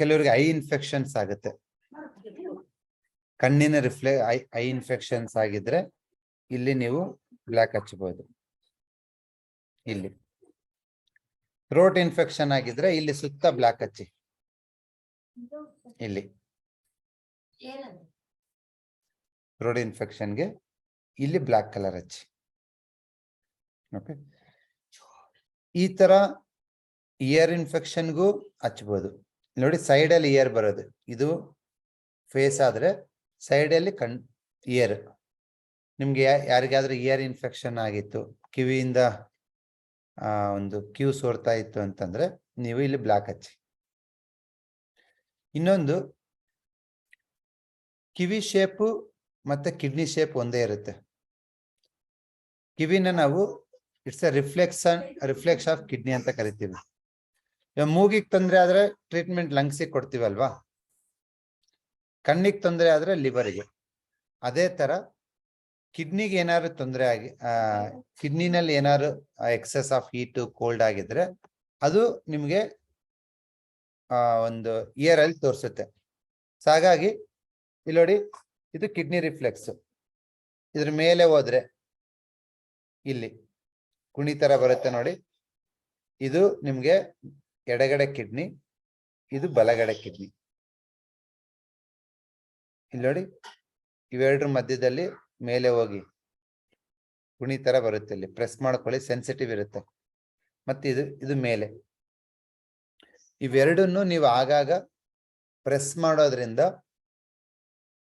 ಕೆಲವರಿಗೆ I infections ಆಗುತ್ತೆ. ಕಣ್ಣಿನ ರಿಫ್ಲೆ ಐ ಇನ್ಫೆಕ್ಷನ್ಸ್ ಆಗಿದ್ರೆ ಇಲ್ಲಿ ನೀವು ಬ್ಲ್ಯಾಕ್ ಹಚ್ಚಬಹುದು ಇಲ್ಲಿ. ಥ್ರೋಟ್ ಇನ್ಫೆಕ್ಷನ್ ಆಗಿದ್ರೆ ಇಲ್ಲಿ ಸುತ್ತ ಬ್ಲ್ಯಾಕ್ ಹಚ್ಚಿ. ಇಲ್ಲಿ. ಥ್ರೋಟ್ ಇನ್ಫೆಕ್ಷನ್ಗೆ ಇಲ್ಲಿ ಬ್ಲ್ಯಾಕ್ ಕಲರ್ ಹಚ್ಚಿ. ಓಕೆ ಈ ತರ ಇಯರ್ ಇನ್ಫೆಕ್ಷನ್ಗೂ ಹಚ್ಬೋದು. ನೋಡಿ ಸೈಡ್ ಅಲ್ಲಿ ಇಯರ್ ಬರೋದು. ಇದು ಫೇಸ್ ಆದ್ರೆ ಸೈಡ್ ಅಲ್ಲಿ ಕಣ್ ಇಯರ್ ನಿಮ್ಗೆ ಯಾರಿಗಾದ್ರೂ ಇಯರ್ ಇನ್ಫೆಕ್ಷನ್ ಆಗಿತ್ತು, ಕಿವಿಯಿಂದ ಒಂದು ಕ್ಯೂ ಸೋರ್ತಾ ಇತ್ತು ಅಂತಂದ್ರೆ ನೀವು ಇಲ್ಲಿ ಬ್ಲಾಕ್ ಹಚ್ಚಿ. ಇನ್ನೊಂದು, ಕಿವಿ ಶೇಪು ಮತ್ತೆ ಕಿಡ್ನಿ ಶೇಪ್ ಒಂದೇ ಇರುತ್ತೆ. ಕಿವಿನ ನಾವು it's a reflection reflex of kidney ಅಂತ ಕರಿತೀವಿ. ಮೂಗಿಗೆ ತೊಂದರೆ ಆದ್ರೆ ಟ್ರೀಟ್ಮೆಂಟ್ ಲಂಗ್ಸಿಗೆ ಕೊಡ್ತೀವಲ್ವಾ? ಕಣ್ಣಿಗೆ ತೊಂದರೆ ಆದ್ರೆ ಲಿವರ್ಗೆ ಅದೇ ತರ ಕಿಡ್ನಿಗೆ ಏನಾದ್ರು ತೊಂದರೆ ಆಗಿ ಕಿಡ್ನಿನಲ್ಲಿ ಏನಾದ್ರು ಎಕ್ಸೆಸ್ ಆಫ್ ಹೀಟ್ ಕೋಲ್ಡ್ ಆಗಿದ್ರೆ ಅದು ನಿಮ್ಗೆ ಒಂದು ಇಯರ್ ಅಲ್ಲಿ ತೋರಿಸುತ್ತೆ. ಸೊ ಹಾಗಾಗಿ ಇಲ್ಲಿ ನೋಡಿ ಇದು ಕಿಡ್ನಿ ರಿಫ್ಲೆಕ್ಸ್ ಇದ್ರ ಮೇಲೆ ಹೋದ್ರೆ ಇಲ್ಲಿ ಕುಣಿ ತರ ಬರುತ್ತೆ ನೋಡಿ. ಇದು ನಿಮ್ಗೆ ಎಡಗಡೆ ಕಿಡ್ನಿ, ಇದು ಬಲಗಡೆ ಕಿಡ್ನಿ. ಇಲ್ಲಿ ನೋಡಿ, ಇವೆರಡರ ಮಧ್ಯದಲ್ಲಿ ಮೇಲೆ ಹೋಗಿ ಕುಣಿ ತರ ಬರುತ್ತೆ ಇಲ್ಲಿ. ಪ್ರೆಸ್ ಮಾಡ್ಕೊಳ್ಳಿ ಸೆನ್ಸಿಟಿವ್ ಇರುತ್ತೆ. ಮತ್ತೆ ಇದು ಇದು ಮೇಲೆ. ಇವೆರಡನ್ನು ನೀವು ಆಗಾಗ ಪ್ರೆಸ್ ಮಾಡೋದ್ರಿಂದ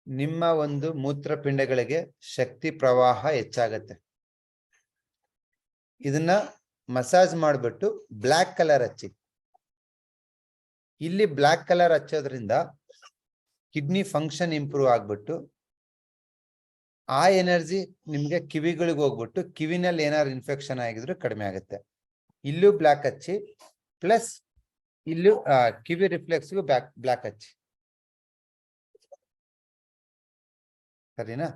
ನಿಮ್ಮ ಒಂದು ಮೂತ್ರಪಿಂಡಗಳಿಗೆ ಶಕ್ತಿ ಪ್ರವಾಹ ಹೆಚ್ಚಾಗತ್ತೆ. ಇದನ್ನ ಮಸಾಜ್ ಮಾಡಿಬಿಟ್ಟು ಬ್ಲ್ಯಾಕ್ ಕಲರ್ ಹಚ್ಚಿ. ಇಲ್ಲಿ ಬ್ಲ್ಯಾಕ್ ಕಲರ್ ಹಚ್ಚೋದ್ರಿಂದ ಕಿಡ್ನಿ ಫಂಕ್ಷನ್ ಇಂಪ್ರೂವ್ ಆಗ್ಬಿಟ್ಟು ಆ ಎನರ್ಜಿ ನಿಮ್ಗೆ ಕಿವಿಗಳಿಗೆ ಹೋಗ್ಬಿಟ್ಟು ಕಿವಿನಲ್ಲಿ ಏನಾದ್ರು ಇನ್ಫೆಕ್ಷನ್ ಆಗಿದ್ರು ಕಡಿಮೆ ಆಗುತ್ತೆ. ಇಲ್ಲೂ ಬ್ಲ್ಯಾಕ್ ಹಚ್ಚಿ, ಪ್ಲಸ್ ಇಲ್ಲೂ ಕಿವಿ ರಿಫ್ಲೆಕ್ಸ್ಗೂ ಬ್ಯಾಕ್ ಬ್ಲ್ಯಾಕ್ ಹಚ್ಚಿ. ಸರಿನಾ?